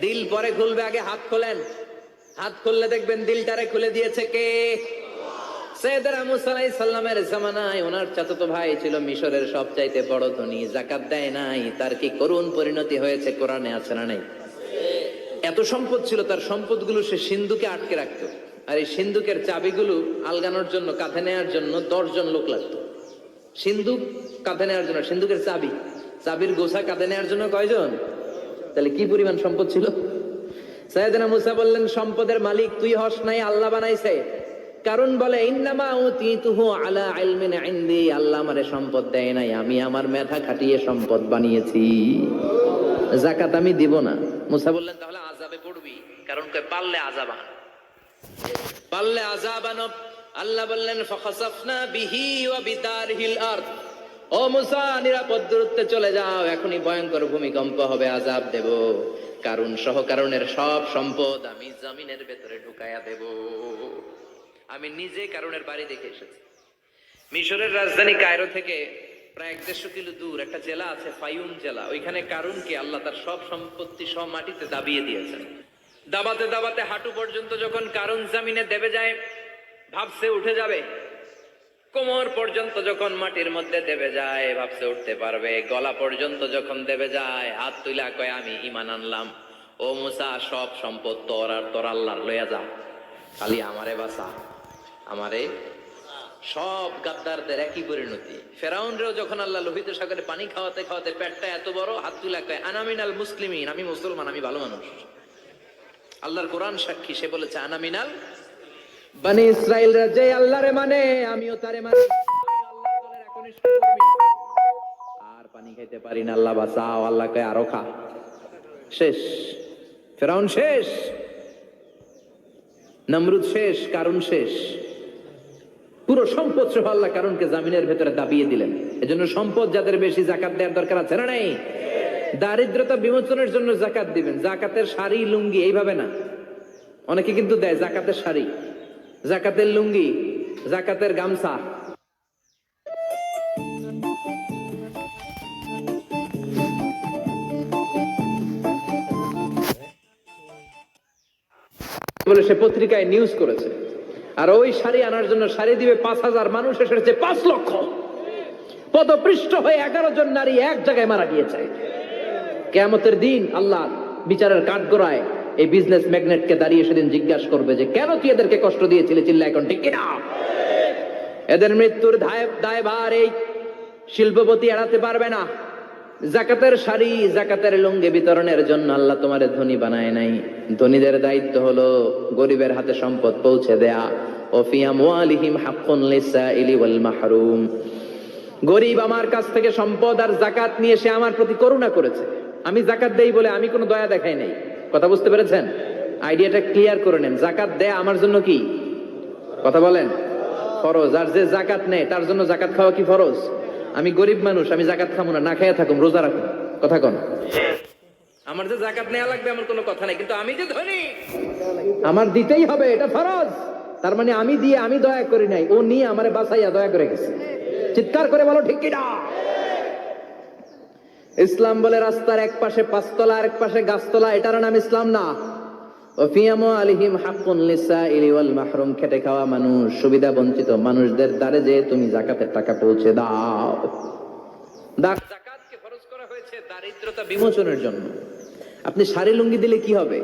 দিল পরে খুলবে, আগে হাত খোলেন। হাত খুললে দেখবেন দিলটারে খুলে দিয়েছে কে? ওনার ভাই ছিল মিশরের বড় জাকাত দেয় নাই। তার কি করুণ পরিণতি হয়েছে কোরআনে না নাই? এত সম্পদ ছিল, তার সম্পদগুলো সে আটকে রাখতো। আর এই চাবিগুলো আলগানোর জন্য, কাঁধে নেওয়ার জন্য দশজন লোক লাগতো। সিন্ধুক কাঁধে নেওয়ার জন্য, সিন্ধুকের চাবি। চাবির গোছা কাঁধে নেওয়ার জন্য কয়জন? তাহলে কি পরিমাণ সম্পদ ছিল? সাইয়েদনা মুসা বললেন, সম্পদের মালিক তুই হস নাই, আল্লাহ বানাইছে। কারণ বলে আল্লাহ আমারে সম্পদ দেয় নাই, আমি আমার মেধা খাটিয়ে সম্পদ বানিয়েছি। জাকাত আমি দিব না। মুসা বললেন, তাহলে আযাবে পড়বি? কারণ কয়, পারলে আযাব পারলে আযাব আনো আল্লাহ বললেন, ফাখাসাফনা বিহি ওয়া বিদারহিল আরদ। ও মুসা, নিরাপদ দূরত্বে চলে যাও, এখনই ভয়ঙ্কর ভূমিকম্প হবে আযাব দেব। কারণ সহ কারণের সব সম্পদ আমি জমিনের ভেতরে ঢুকায়া দেব। আমি নিজে কারণের বাড়ি দেখে এসেছি। মিশরের রাজধানী কায়রো থেকে প্রায় এক দেড়শো কিলো দূর একটা জেলা আছে ফাইউম জেলা। ওইখানে কারুনকে আল্লাহ তার সব সম্পত্তি সব মাটিতে দাবিয়ে দিয়েছেন। দাবাতে দাবাতে হাঁটু পর্যন্ত যখন কারুন জামিনে দেবে যায়, ভাবছে উঠে যাবে। কোমর পর্যন্ত যখন মাটির মধ্যে দেবে যায়, ভাবছে উঠতে পারবে। গলা পর্যন্ত যখন দেবে যায়, হাত তুইলা কয়, আমি ইমান আনলাম। ও মুসা, সব সম্পদ তোর আর তোর আল্লাহর লইয়া যা। খালি আমারে বাসা আমারে সব গাদ্দারদের একই পরিণতি। ফেরাউনরেও যখন আল্লাহ লোহিত সাগরে পানি খাওয়াতে খাওয়াতে পেটটা এত বড়, হাত তুলা কয় আনামিনাল মুসলিমিন, আমি মুসলমান, আমি ভালো মানুষ। আল্লাহর কোরআন সাক্ষী, সে বলেছে আনামিনাল আল্লাহরে মানে আমিও তারে মানি। আর পানি পারি না, আল্লাহ বাঁচাও আরও খা। শেষ। ফেরাউন শেষ। নমরুদ শেষ কারণ শেষ। পুরো সম্পদ সহ আল্লাহ কারণকে জামিনের ভেতরে দাবিয়ে দিলেন। এজন্য সম্পদ যাদের বেশি, জাকাত দেওয়ার দরকার আছে না নাই? দারিদ্রতা বিমোচনের জন্য জাকাত দিবেন। জাকাতের শাড়ি লুঙ্গি, এইভাবে না। অনেকে কিন্তু দেয় জাকাতের শাড়ি জাকাতের লুঙ্গি, জাকাতের গামছা। বলে সে পত্রিকায় নিউজ করেছে। আর ওই শাড়ি আনার জন্য শাড়ি দিবে পাঁচ হাজার মানুষ এসেছে পাঁচ লক্ষ। পদপৃষ্ঠ হয়ে এগারো জন নারী এক জায়গায় মারা গিয়েছে। কেয়ামতের দিন আল্লাহ বিচারের কাঠগড়ায় এই বিজনেস ম্যাগনেটকে দাঁড়িয়ে সেদিন জিজ্ঞাসা করবে যে, কেন তুই এদেরকে কষ্ট দিয়েছিলে চিল্লা এখন ঠিক কিনা এদের মৃত্যুর দায় দায়ভার এই শিল্পপতি এড়াতে পারবে না। জাকাতের শাড়ি, জাকাতের লুঙ্গি বিতরণের জন্য আল্লাহ তোমার ধনী বানায় নাই। ধনীদের দায়িত্ব হলো গরিবের হাতে সম্পদ পৌঁছে দেয়া। ওফিয়া মুআলিহিম হাক্কুন লিসাইলি ওয়াল মাহরুম। গরিব আমার কাছ থেকে সম্পদ আর জাকাত নিয়ে সে আমার প্রতি করুণা করেছে। আমি জাকাত দেই বলে আমি কোনো দয়া দেখাই নাই। কথা বুঝতে পেরেছেন? আইডিয়াটা ক্লিয়ার করে নেন। জাকাত দেয়া আমার জন্য কি? কথা বলেন। ফরজ। আর যে জাকাত নেয়, তার জন্য জাকাত খাওয়া কি ফরজ? আমি গরিব মানুষ, আমি জাকাত খাব না না খাইয়া থাকুম, রোজা রাখুন। কথা কন। আমার যে জাকাত নেওয়া লাগবে আমার কোনো কথা নাই, কিন্তু আমি যে ধনী, আমার দিতেই হবে, এটা ফরজ। তার মানে আমি দিয়ে আমি দয়া করি নাই, ও নিয়ে আমারে বাঁচাইয়া দয়া করে গেছে। চিৎকার করে বলো, ঠিক কিনা? ইসলাম বলে রাস্তার এক পাশে পাঁচতলা আর এক পাশে গাছতলা, এটার নাম ইসলাম না। আলিহিম মাহরুম, খেটে খাওয়া মানুষ মানুষদের দ্বারে তুমি জাকাতের টাকা পৌঁছে দাও। জাকাতকে করা হয়েছে? দারিদ্রতা বিমোচনের জন্য। আপনি শাড়ি লুঙ্গি দিলে কি হবে?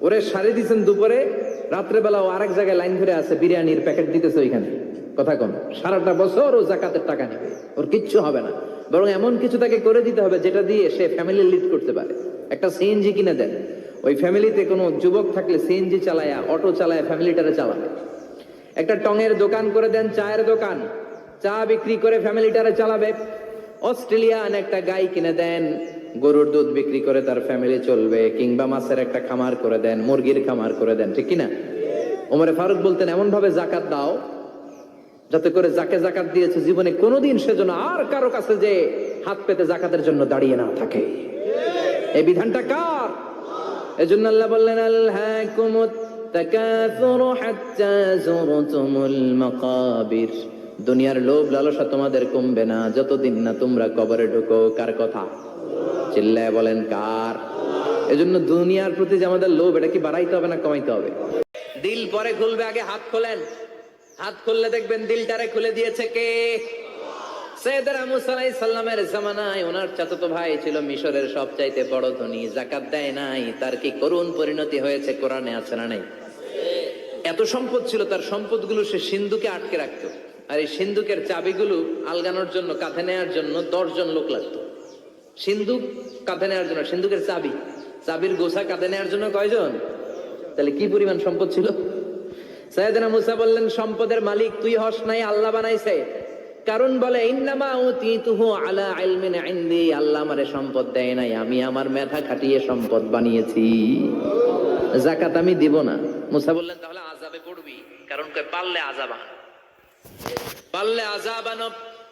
ওরে শাড়ি দিছেন দুপুরে, রাত্রেবেলা ও আরেক জায়গায় লাইন ধরে আছে, বিরিয়ানির প্যাকেট দিতেছে ওইখানে। কথা কন সারাটা বছর ও জাকাতের টাকা নেবে। ওর কিচ্ছু হবে না। বরং এমন কিছু তাকে করে দিতে হবে যেটা দিয়ে সে ফ্যামিলি লিড করতে পারে। একটা সিএনজি কিনে দেন। ওই ফ্যামিলিতে কোনো যুবক থাকলে সিএনজি চালায়া অটো চালায় ফ্যামিলিটারে চালাবে একটা টঙের দোকান করে দেন, চায়ের দোকান। চা বিক্রি করে ফ্যামিলিটারে চালাবে। অস্ট্রেলিয়ান একটা গাই কিনে দেন। গরুর দুধ বিক্রি করে তার ফ্যামিলি চলবে। কিংবা মাছের একটা খামার করে দেন, মুরগির খামার করে দেন, ঠিক কিনা? ওমরে ফারুক বলতেন এমন ভাবে জাকাত দাও যাতে করে যাকে জাকাত দিয়েছে জীবনে কোনোদিন সেজন্য আর কারও কাছে যে হাত পেতে জাকাতের জন্য দাঁড়িয়ে না থাকে। এই বিধানটা কার? এজন্য আল্লাহ বললেন দুনিয়ার লোভ লালসা তোমাদের কমবে না, যতদিন না তোমরা কবরে ঢুকো। কার কথা? চিল্লায় বলেন, কার? এজন্য দুনিয়ার প্রতি যে আমাদের লোভ, এটা কি বাড়াইতে হবে না কমাইতে হবে? দিল পরে খুলবে, আগে হাত খোলেন। হাত খুললে দেখবেন দিলটারে খুলে দিয়েছে কে? সৈয়দরা মুসা আলাইহিস সালামের জামানায় ওনার চাচাতো ভাই ছিল মিশরের সবচাইতে বড় ধনী, জাকাত দেয় নাই। তার কি করুণ পরিণতি হয়েছে কোরআনে আছে না নাই? এত সম্পদ ছিল, তার সম্পদগুলো সে সিন্ধুকে আটকে রাখতো। আর এই সিন্ধুকের চাবিগুলো আলগানোর জন্য, কাঁধে নেওয়ার জন্য দশজন লোক লাগতো। সিন্ধুক কাঁধে নেওয়ার জন্য, সিন্ধুকের চাবি। চাবির গোছা কাঁধে নেওয়ার জন্য কয়জন? তাহলে কি পরিমাণ সম্পদ ছিল? সাইয়েদনা মুসা বললেন, সম্পদের মালিক তুই হস নাই, আল্লাহ বানাইছে। কারণ বলে, ইন্নামা উতিতুহু আলা ইলমিন ইনদি, আল্লাহ আমারে সম্পদ দেয় নাই, আমি আমার মেধা খাটিয়ে সম্পদ বানিয়েছি। জাকাত আমি দিব না। মুসা বললেন, তাহলে আযাবে পড়বি। কারণ কয়, পারলে আন। পারলে আযাব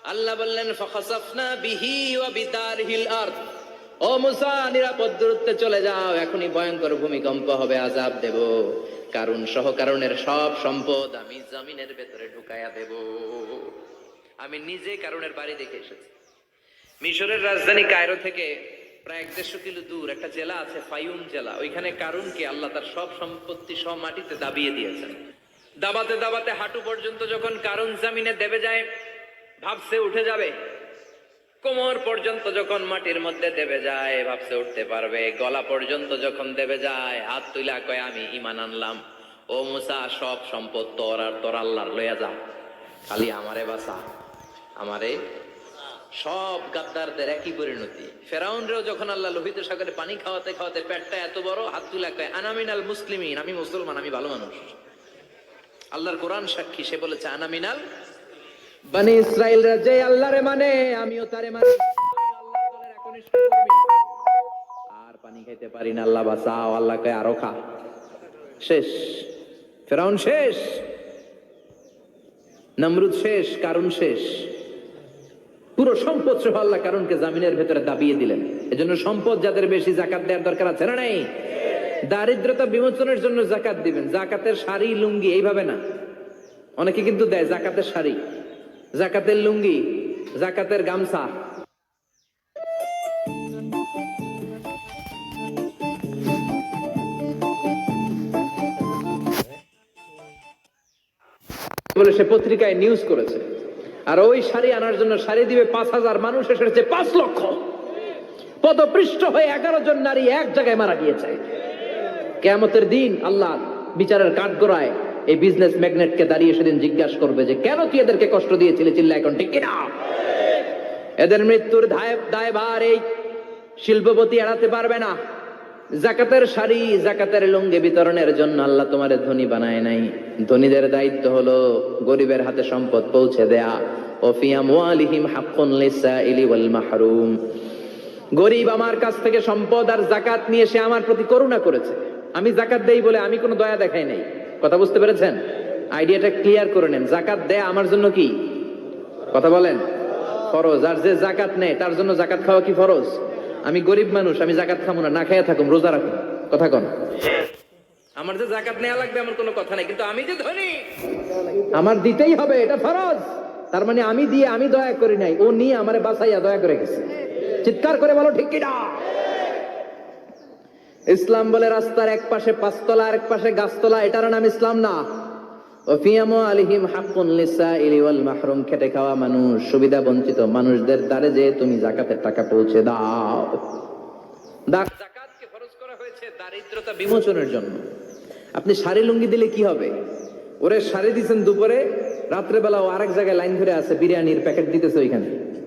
আল্লাহ বললেন, ফাখাসাফনা বিহি ওয়া বিদারহিল আরদ। ও মুসা, নিরাপদ দূরত্বে চলে যাও, এখনই ভয়ঙ্কর ভূমিকম্প হবে আযাব দেব। কারণ সহ কারণের সব সম্পদ আমি জমিনের ভেতরে ঢুকায়া দেব। আমি নিজে কারণের বাড়ি দেখে এসেছি। মিশরের রাজধানী কায়রো থেকে প্রায় এক দেড়শো কিলো দূর একটা জেলা আছে, ফাইউম জেলা। ওইখানে কারুনকে আল্লাহ তার সব সম্পত্তি সব মাটিতে দাবিয়ে দিয়েছেন। দাবাতে দাবাতে হাঁটু পর্যন্ত যখন কারুন জামিনে দেবে যায়, ভাবছে উঠে যাবে। কোমর পর্যন্ত যখন মাটির মধ্যে দেবে যায়, ভাবছে উঠতে পারবে। গলা পর্যন্ত যখন দেবে যায়, হাত তুইলা কয়, আমি ইমান আনলাম। ও মুসা, সব সম্পদ তোর আর তোর আল্লাহর লইয়া যা। খালি আমারে বাসা আমারে সব গাদ্দারদের একই পরিণতি। ফেরাউনরেও যখন আল্লাহ লোহিত সাগরে পানি খাওয়াতে খাওয়াতে পেটটা এত বড়, হাত তুলা কয় আনামিনাল মুসলিমিন, আমি মুসলমান, আমি ভালো মানুষ। আল্লাহর কোরআন সাক্ষী, সে বলেছে আনামিনাল বানি ইসরায়েল যে আল্লাহরে মানে আমিও তারে মানি। আর পানি খাইতে পারি না, আল্লাহ আরও খা। শেষ। ফেরাউন শেষ। নমরুদ শেষ কারণ শেষ। পুরো সম্পদ সহ আল্লাহ কারণকে জামিনের ভেতরে দাবিয়ে দিলেন। এজন্য সম্পদ যাদের বেশি জাকাত দেওয়ার দরকার আছে না নাই? দারিদ্রতা বিমোচনের জন্য জাকাত দিবেন। জাকাতের শাড়ি লুঙ্গি এইভাবে না। অনেকে কিন্তু দেয় জাকাতের শাড়ি জাকাতের লুঙ্গি, জাকাতের গামছা। বলে সে পত্রিকায় নিউজ করেছে। আর ওই শাড়ি আনার জন্য শাড়ি দিবে পাঁচ হাজার মানুষ এসেছে পাঁচ লক্ষ। পদপৃষ্ঠ হয়ে এগারো জন নারী এক জায়গায় মারা গিয়েছে। কেয়ামতের দিন আল্লাহ বিচারের কাঠগড়ায় এই বিজনেস ম্যাগনেটকে দাঁড়িয়ে সেদিন জিজ্ঞাসা করবে যে, কেন তুই এদেরকে কষ্ট দিয়েছিলি চিল্লা এখন ঠিক কিনা এদের মৃত্যুর দায় দায়ভার এই শিল্পপতি এড়াতে পারবে না। জাকাতের শাড়ি, জাকাতের লুঙ্গি বিতরণের জন্য আল্লাহ তোমার ধনী বানায় নাই। ধনীদের দায়িত্ব হলো গরিবের হাতে সম্পদ পৌঁছে দেয়া। গরিব আমার কাছ থেকে সম্পদ আর জাকাত নিয়ে সে আমার প্রতি করুণা করেছে। আমি জাকাত দেই বলে আমি কোনো দয়া দেখাই নাই। কথা বুঝতে পেরেছেন? আইডিয়াটা ক্লিয়ার করে নেন। জাকাত দেয়া আমার জন্য কি? কথা বলেন। ফরজ। আর যে জাকাত নেয়, তার জন্য জাকাত খাওয়া কি ফরজ? আমি গরিব মানুষ, আমি জাকাত খাব না না খাইয়া থাকুম, রোজা রাখুন। কথা কন। আমার যে জাকাত নেওয়া লাগবে আমার কোনো কথা নাই, কিন্তু আমি যে ধনী, আমার দিতেই হবে, এটা ফরজ। তার মানে আমি দিয়ে আমি দয়া করি নাই, ও নিয়ে আমারে বাঁচাইয়া দয়া করে গেছে। চিৎকার করে বলো, ঠিক কিনা? ইসলাম বলে রাস্তার এক পাশে পাঁচতলা আর এক পাশে গাছতলা, এটার নাম ইসলাম না। খেটে খাওয়া মানুষ মানুষদের তুমি জাকাতের টাকা পৌঁছে দাও। জাকাতকে খরচ করা হয়েছে? দারিদ্রতা বিমোচনের জন্য। আপনি শাড়ি লুঙ্গি দিলে কি হবে? ওরে শাড়ি দিছেন দুপুরে, রাত্রেবেলা ও আরেক জায়গায় লাইন ধরে আছে, বিরিয়ানির প্যাকেট দিতেছে ওইখানে।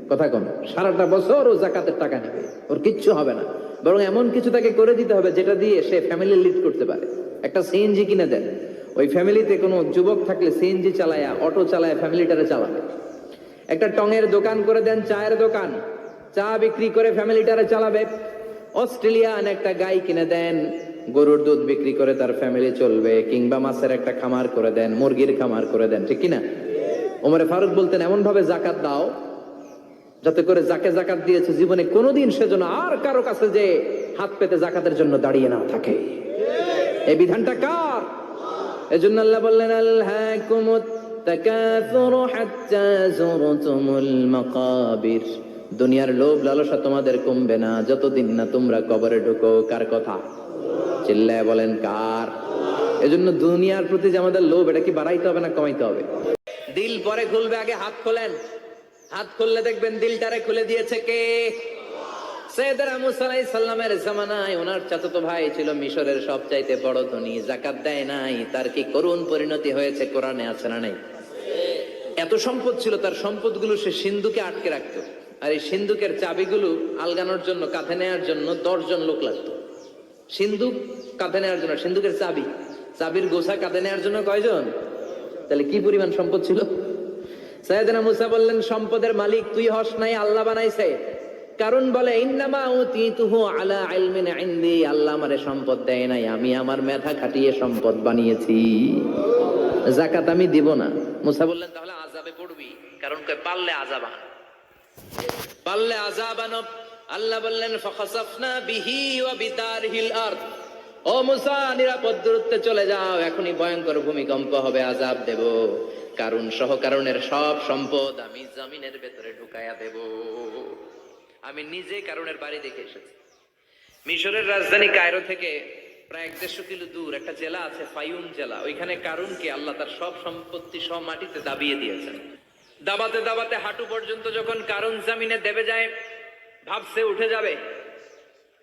কথা কম সারাটা বছর ও জাকাতের টাকা নেবে। ওর কিচ্ছু হবে না। বরং এমন কিছু তাকে করে দিতে হবে যেটা দিয়ে সে ফ্যামিলি লিড করতে পারে। একটা সিএনজি কিনে দেন। ওই ফ্যামিলিতে কোনো যুবক থাকলে সিএনজি চালায়া অটো চালায়া ফ্যামিলিটারে চালাবে একটা টঙের দোকান করে দেন, চায়ের দোকান। চা বিক্রি করে ফ্যামিলিটারে চালাবে। অস্ট্রেলিয়ান একটা গাই কিনে দেন। গরুর দুধ বিক্রি করে তার ফ্যামিলি চলবে। কিংবা মাছের একটা খামার করে দেন, মুরগির খামার করে দেন, ঠিক কিনা? ওমরে ফারুক বলতেন এমন ভাবে জাকাত দাও যাতে করে যাকে জাকাত দিয়েছে জীবনে কোনোদিন সেজন্য আর কারও কাছে যে হাত পেতে জাকাতের জন্য দাঁড়িয়ে না থাকে। এই বিধানটা কার? এজন্য আল্লাহ বললেন দুনিয়ার লোভ লালসা তোমাদের কমবে না, যতদিন না তোমরা কবরে ঢুকো। কার কথা? চিল্লায় বলেন, কার? এজন্য দুনিয়ার প্রতি যে আমাদের লোভ, এটা কি বাড়াইতে হবে না কমাইতে হবে? দিল পরে খুলবে, আগে হাত খোলেন। হাত খুললে দেখবেন দিলটারে খুলে দিয়েছে কে? সৈয়দরা মুসা আলাইহিস সালামের জামানায় ওনার চাচাতো ভাই ছিল মিশরের সবচাইতে বড় ধনী, জাকাত দেয় নাই। তার কি করুণ পরিণতি হয়েছে কোরআনে আছে না নাই? এত সম্পদ ছিল, তার সম্পদগুলো সে সিন্ধুকে আটকে রাখতো। আর এই সিন্ধুকের চাবিগুলো আলগানোর জন্য, কাঁধে নেওয়ার জন্য দশজন লোক লাগতো। সিন্ধুক কাঁধে নেওয়ার জন্য, সিন্ধুকের চাবি। চাবির গোছা কাঁধে নেওয়ার জন্য কয়জন? তাহলে কি পরিমাণ সম্পদ ছিল? মুসা বললেন, সম্পদের মালিক তুই হস নাই, আল্লাহ বানাইছে। কারণ বলে আল্লাহ আমারে সম্পদ দেয় নাই, আমি আমার মেধা খাটিয়ে সম্পদ বানিয়েছি। জাকাত আমি দিব না। মুসা বললেন, তাহলে আযাবে পড়বি। কারণ কয়, পারলে আযাব পারলে আযাব আল্লাহ বললেন, ফাখাসাফনা বিহি ওয়া বিদারহিল আরদ। ও মুসা, নিরাপদ দূরত্বে চলে যাও, এখনই ভয়ঙ্কর ভূমিকম্প হবে আযাব দেব। কারণ সব সম্পদ আমি জমিনের ভেতরে ঢুকায়া দেব। আমি নিজে কারণের বাড়ি দেখে এসেছি। মিশরের রাজধানী কায়রো থেকে প্রায় এক দেড়শো কিলো দূর একটা জেলা আছে ফাইউম জেলা। ওইখানে কারুনকে আল্লাহ তার সব সম্পত্তি সব মাটিতে দাবিয়ে দিয়েছেন। দাবাতে দাবাতে হাঁটু পর্যন্ত যখন কারুন জামিনে দেবে যায়, ভাবছে উঠে যাবে।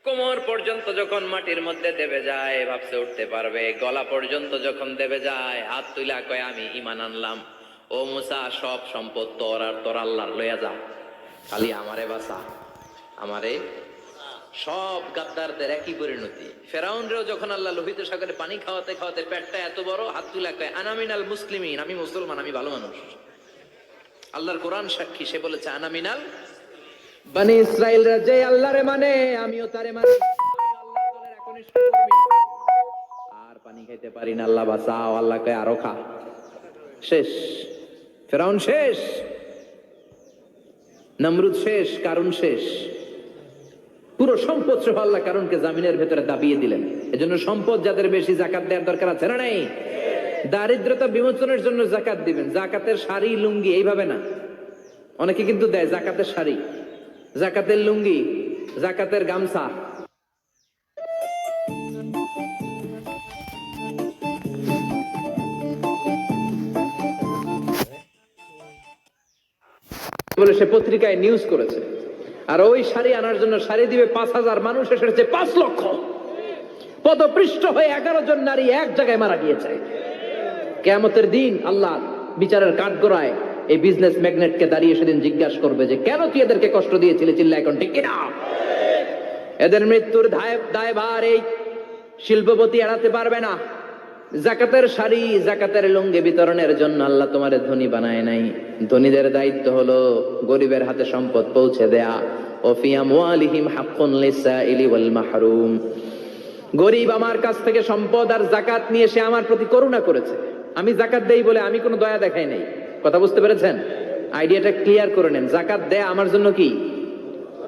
কোমর পর্যন্ত যখন মাটির মধ্যে দেবে যায়, ভাবছে উঠতে পারবে। গলা পর্যন্ত যখন দেবে যায়, হাত তুইলা কয়, আমি ইমান আনলাম। ও মুসা, সব সম্পদ তোর আর তোর আল্লাহর লইয়া যা। খালি আমারে বাসা আমারে সব গাদ্দারদের একই পরিণতি। ফেরাউনরেও যখন আল্লাহ লোহিত সাগরে পানি খাওয়াতে খাওয়াতে পেটটা এত বড়, হাত তুলা কয়, আনামিনাল মুসলিমিন, আমি মুসলমান, আমি ভালো মানুষ। আল্লাহর কোরআন সাক্ষী, সে বলেছে, আনামিনাল বানি ইসরাইল যে মানে আমিও তারে মানি। আর পানি খাইতে পারি না, আল্লাহ বাঁচাও আল্লাহ কয় আরও খা। শেষ। ফেরাউন শেষ। নমরুদ শেষ কারণ শেষ। পুরো সম্পদ সহ আল্লাহ কারণকে জামিনের ভেতরে দাবিয়ে দিলেন। এজন্য সম্পদ যাদের বেশি, জাকাত দেওয়ার দরকার আছে না নাই? দারিদ্রতা বিমোচনের জন্য জাকাত দিবেন। জাকাতের শাড়ি লুঙ্গি এইভাবে না। অনেকে কিন্তু দেয় জাকাতের শাড়ি জাকাতের লুঙ্গি, জাকাতের গামছা। বলে সে পত্রিকায় নিউজ করেছে। আর ওই শাড়ি আনার জন্য শাড়ি দিবে পাঁচ হাজার মানুষ এসেছে পাঁচ লক্ষ। পদপৃষ্ঠ হয়ে এগারো জন নারী এক জায়গায় মারা গিয়েছে। কেয়ামতের দিন আল্লাহ বিচারের কাঠগড়ায় এই বিজনেস ম্যাগনেটকে দাঁড়িয়ে সেদিন জিজ্ঞাসা করবে যে, কেন তুই এদেরকে কষ্ট দিয়েছিলি চিল্লা এখন ঠিক এদের মৃত্যুর দায়ভার এই শিল্পপতি এড়াতে পারবে না। জাকাতের শাড়ি, জাকাতের লুঙ্গি বিতরণের জন্য আল্লাহ তোমার ধনী বানায় নাই। ধনীদের দায়িত্ব হলো গরিবের হাতে সম্পদ পৌঁছে দেয়া। ওফিয়া মুআলিহিম হাক্কুন লিসাইলি ওয়াল মাহরুম। গরিব আমার কাছ থেকে সম্পদ আর জাকাত নিয়ে সে আমার প্রতি করুণা করেছে। আমি জাকাত দেই বলে আমি কোনো দয়া দেখাই নাই। কথা বুঝতে পেরেছেন? আইডিয়াটা ক্লিয়ার করে নেন। জাকাত দেয়া আমার জন্য কি?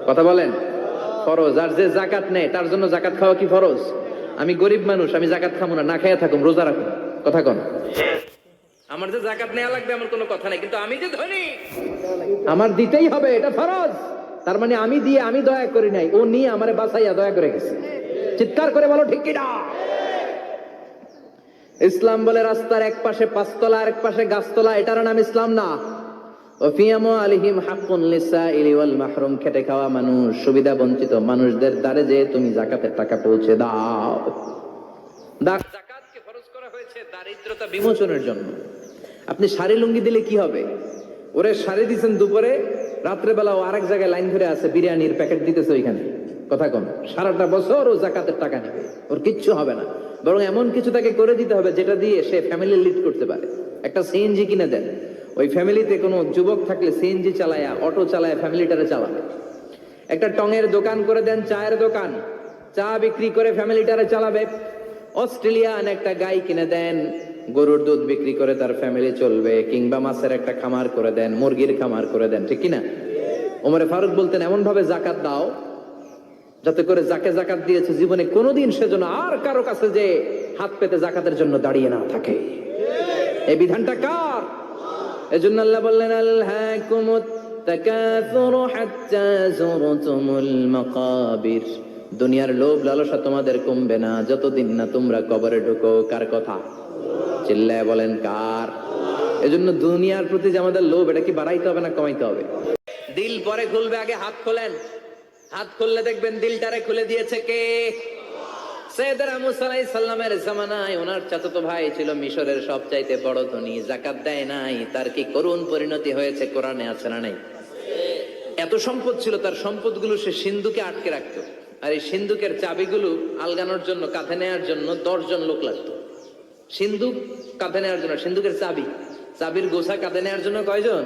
কথা বলেন। ফরজ। আর যে জাকাত নেয়, তার জন্য জাকাত খাওয়া কি ফরজ? আমি গরিব মানুষ, আমি জাকাত খাব না না খাইয়া থাকুম, রোজা রাখুন। কথা কন। আমার যে জাকাত নেওয়া লাগবে, আমার কোনো কথা নেই, কিন্তু আমি যে ধনী, আমার দিতেই হবে, এটা ফরজ। তার মানে আমি দিয়ে আমি দয়া করি নাই, ও নিয়ে আমারে বাঁচাইয়া দয়া করে গেছে। চিৎকার করে বলো, ঠিক কিনা? ইসলাম বলে রাস্তার এক পাশে পাঁচতলা আর এক পাশে গাছতলা, এটার নাম ইসলাম না। ওফিয়ামু আলিহিম মাহরুম, খেটে খাওয়া মানুষ, সুবিধা বঞ্চিত মানুষদের দ্বারে তুমি জাকাতের টাকা দাও। জাকাতকে ফরজ করা হয়েছে? দারিদ্রতা বিমোচনের জন্য। আপনি শাড়ি লুঙ্গি দিলে কি হবে? ওরে শাড়ি দিছেন দুপুরে, রাত্রেবেলা ও আরেক জায়গায় লাইন ধরে আছে, বিরিয়ানির প্যাকেট দিতেছে ওইখানে। কথা কোন সারাটা বছর ও জাকাতের টাকা নেবে, ওর কিচ্ছু হবে না। বরং এমন কিছু তাকে করে দিতে হবে যেটা দিয়ে সে ফ্যামিলি লিড করতে পারে। একটা সিএনজি কিনে দেন। ওই ফ্যামিলিতে কোনো যুবক থাকলে সিএনজি চালায়া অটো চালায়া ফ্যামিলিটারে চালাবে। একটা টঙের দোকান করে দেন, চায়ের দোকান। চা বিক্রি করে ফ্যামিলিটারে চালাবে। অস্ট্রেলিয়ান একটা গাই কিনে দেন, গরুর দুধ বিক্রি করে তার ফ্যামিলি চলবে, কিংবা মাছের একটা খামার করে দেন, মুরগির খামার করে দেন, ঠিক কিনা? ওমরে ফারুক বলতেন এমন ভাবে জাকাত দাও যাতে করে যাকে জাকাত দিয়েছে জীবনে কোনোদিন সেজন্য আর কারও কাছে যে হাত পেতে জাকাতের জন্য দাঁড়িয়ে না থাকে। এই বিধানটা কার? এজন্য আল্লাহ বললেন দুনিয়ার লোভ লালসা তোমাদের কমবে না, যতদিন না তোমরা কবরে ঢুকো। কার কথা? চিল্লায় বলেন, কার? এজন্য দুনিয়ার প্রতি যে আমাদের লোভ, এটা কি বাড়াইতে হবে না কমাইতে হবে? দিল পরে খুলবে, আগে হাত খোলেন। হাত খুললে দেখবেন দিলটারে খুলে দিয়েছে কে? জামানায় ওনার ভাই ছিল মিশরের বড় জাকাত দেয় নাই, তার কি পরিণতি হয়েছে এত সম্পদ ছিল, তার সে সিন্ধুকে আটকে রাখতো। আর এই সিন্ধুকের চাবিগুলো আলগানোর জন্য, কাঁধে নেওয়ার জন্য দশজন লোক লাগতো। সিন্ধুক কাঁধে নেওয়ার জন্য, সিন্ধুকের চাবি। চাবির গোছা কাঁধে নেওয়ার জন্য কয়জন?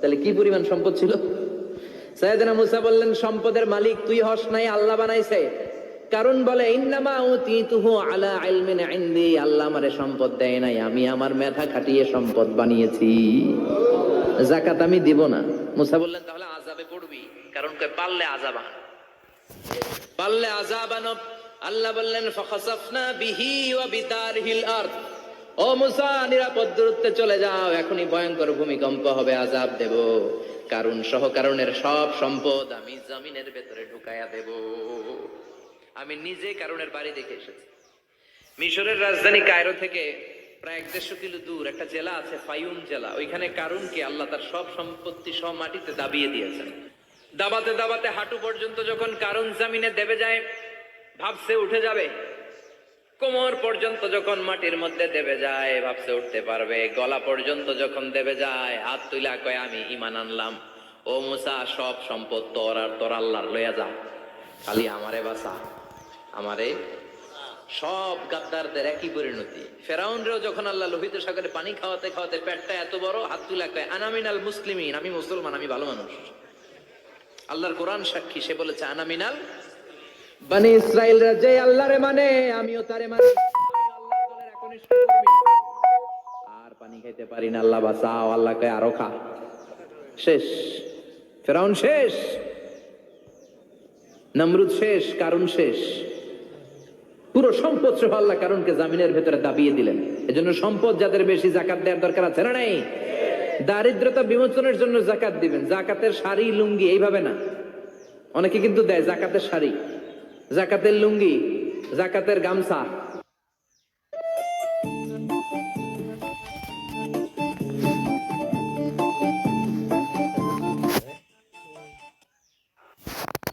তাহলে কি পরিমাণ সম্পদ ছিল? সাইয়েদনা মুসা বললেন, সম্পদের মালিক তুই হস নাই, আল্লাহ বানাইছে। কারণ বলে, ইন্নামা উতিতুহু আলা ইলমিন ইনদি, আল্লাহ আমারে সম্পদ দেয় নাই, আমি আমার মেধা খাটিয়ে সম্পদ বানিয়েছি। জাকাত আমি দিব না। মুসা বললেন, তাহলে আযাবে পড়বি। কারণ কয়, পারলে আযাব আন। পারলে আযাব আনো আল্লাহ বললেন, ফাখাসাফনা বিহি ওয়া বিদারহিল আরদ। ও মুসা, নিরাপদ দূরত্বে চলে যাও, এখনই ভয়ঙ্কর ভূমিকম্প হবে আযাব দেব। কারণ সহ কারণের সব সম্পদ আমি জমিনের ভেতরে ঢুকায়া দেব। আমি নিজে কারণের বাড়ি দেখে এসেছি। মিশরের রাজধানী কায়রো থেকে প্রায় এক দেড়শো কিলো দূর একটা জেলা আছে ফাইউম জেলা। ওইখানে কারুনকে আল্লাহ তার সব সম্পত্তি সব মাটিতে দাবিয়ে দিয়েছেন। দাবাতে দাবাতে হাঁটু পর্যন্ত যখন কারুন জামিনে দেবে যায়, ভাবছে উঠে যাবে। কোমর পর্যন্ত যখন মাটির মধ্যে দেবে যায়, ভাবছে উঠতে পারবে। গলা পর্যন্ত যখন দেবে যায়, হাত তুলা কয়, আমি ইমান আনলাম। ও মুসা, সব সম্পদ তোর আর তোর আল্লাহর লইয়া যা। খালি আমারে বাসা আমারে সব গাদ্দারদের একই পরিণতি। ফেরাউনরেও যখন আল্লাহ লোহিত সাগরে পানি খাওয়াতে খাওয়াতে পেটটা এত বড়, হাত তুলা কয় আনামিনাল মুসলিমিন, আমি মুসলমান, আমি ভালো মানুষ। আল্লাহর কোরআন সাক্ষী, সে বলেছে আনামিনাল মানে আমিও তারে মানি। আর পানি পারি না, আল্লাহ বাঁচাও আরও খা। শেষ। ফেরাউন শেষ। নমরুদ শেষ কারণ শেষ। পুরো সম্পদ সহ আল্লাহ কারণকে জামিনের ভেতরে দাবিয়ে দিলেন। এজন্য সম্পদ যাদের বেশি, জাকাত দেওয়ার দরকার আছে না নাই? দারিদ্রতা বিমোচনের জন্য জাকাত দিবেন। জাকাতের শাড়ি, লুঙ্গি, এইভাবে না। অনেকে কিন্তু দেয় জাকাতের শাড়ি। জাকাতের লুঙ্গি, জাকাতের গামছা।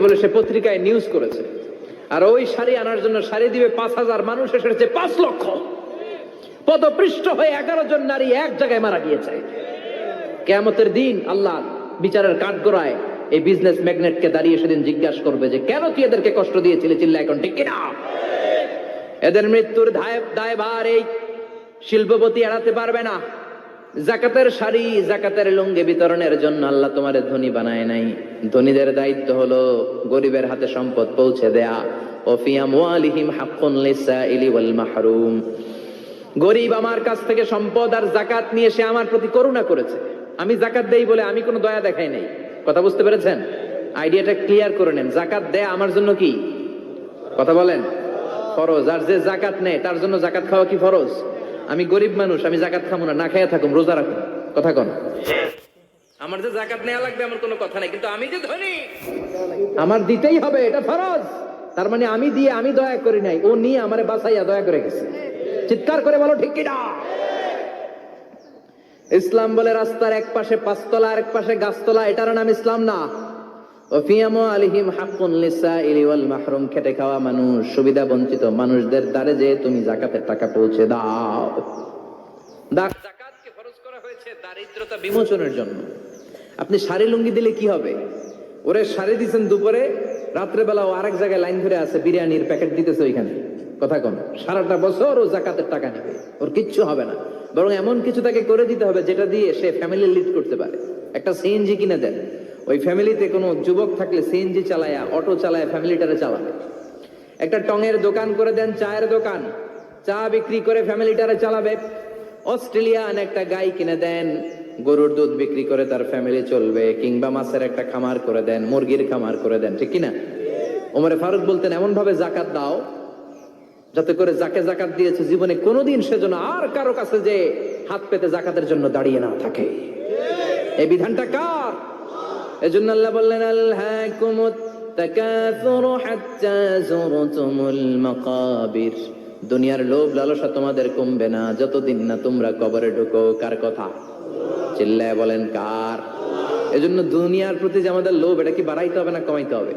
বলে সে পত্রিকায় নিউজ করেছে। আর ওই শাড়ি আনার জন্য শাড়ি দিবে পাঁচ হাজার মানুষ এসেছে পাঁচ লক্ষ। পদপৃষ্ঠ হয়ে এগারো জন নারী এক জায়গায় মারা গিয়েছে। কেয়ামতের দিন আল্লাহ বিচারের কাঠ গড়ায় এই বিজনেস ম্যাগনেটকে দাঁড়িয়ে সেদিন জিজ্ঞাসা করবে যে, কেন তুই এদেরকে কষ্ট দিয়েছিলে চিল্লা এখন ঠিক কিনা এদের মৃত্যুর দায়ভার এই শিল্পপতি এড়াতে পারবে না। জাকাতের শাড়ি, জাকাতের লুঙ্গি বিতরণের জন্য আল্লাহ তোমার ধনী বানায় নাই। ধনীদের দায়িত্ব হলো গরিবের হাতে সম্পদ পৌঁছে দেয়া। মাহরুম। গরিব আমার কাছ থেকে সম্পদ আর জাকাত নিয়ে সে আমার প্রতি করুণা করেছে। আমি জাকাত দেই বলে আমি কোনো দয়া দেখাই নাই। কথা বুঝতে পেরেছেন? আইডিয়াটা ক্লিয়ার করে নেন। জাকাত দেয়া আমার জন্য কি? কথা বলেন। ফরজ। আর যে জাকাত নেয়, তার জন্য জাকাত খাওয়া কি ফরজ? আমি গরিব মানুষ, আমি জাকাত খাব না না খাইয়া থাকুম, রোজা রাখুন। কথা কন। আমার যে জাকাত নেওয়া লাগবে আমার কোনো কথা নাই, কিন্তু আমি যে ধনী, আমার দিতেই হবে, এটা ফরজ। তার মানে আমি দিয়ে আমি দয়া করি নাই, ও নিয়ে আমারে বাঁচাইয়া দয়া করে গেছে। চিৎকার করে বলো, ঠিক কিনা? ইসলাম বলে রাস্তার এক পাশে পাঁচতলা আর এক পাশে গাছতলা, এটার নাম ইসলাম না। আলিহিম ওয়াল মাহরুম, খেটে খাওয়া মানুষ, সুবিধা বঞ্চিত মানুষদের দ্বারে যে তুমি জাকাতের টাকা পৌঁছে দাও। জাকাতকে ফরজ করা হয়েছে? দারিদ্রতা বিমোচনের জন্য। আপনি শাড়ি লুঙ্গি দিলে কি হবে? ওরে শাড়ি দিছেন দুপুরে রাত্রেবেলা ও আরেক জায়গায় লাইন ধরে আছে, বিরিয়ানির প্যাকেট দিতেছে ওইখানে। কথা কন সারাটা বছর ও জাকাতের টাকা নেবে, ওর কিচ্ছু হবে না। বরং এমন কিছু তাকে করে দিতে হবে যেটা দিয়ে সে ফ্যামিলি লিড করতে পারে। একটা সিএনজি কিনে দেন। ওই ফ্যামিলিতে কোনো যুবক থাকলে সিএনজি চালায়া অটো চালায় ফ্যামিলিটারে চালাবে। একটা টঙের দোকান করে দেন, চায়ের দোকান। চা বিক্রি করে ফ্যামিলিটারে চালাবে। অস্ট্রেলিয়ান একটা গাই কিনে দেন, গরুর দুধ বিক্রি করে তার ফ্যামিলি চলবে, কিংবা মাছের একটা খামার করে দেন, মুরগির খামার করে দেন, ঠিক কিনা? ওমরে ফারুক বলতেন এমন ভাবে জাকাত দাও যাতে করে যাকে জাকাত দিয়েছে জীবনে কোনোদিন সেজন্য আর কারও কাছে যে হাত পেতে জাকাতের জন্য দাঁড়িয়ে না থাকে। এই বিধানটা কার? এজন্য আল্লাহ বললেন দুনিয়ার লোভ লালসা তোমাদের কমবে না, যতদিন না তোমরা কবরে ঢুকো। কার কথা? চিল্লায় বলেন, কার? এজন্য দুনিয়ার প্রতি যে আমাদের লোভ, এটা কি বাড়াইতে হবে না কমাইতে হবে?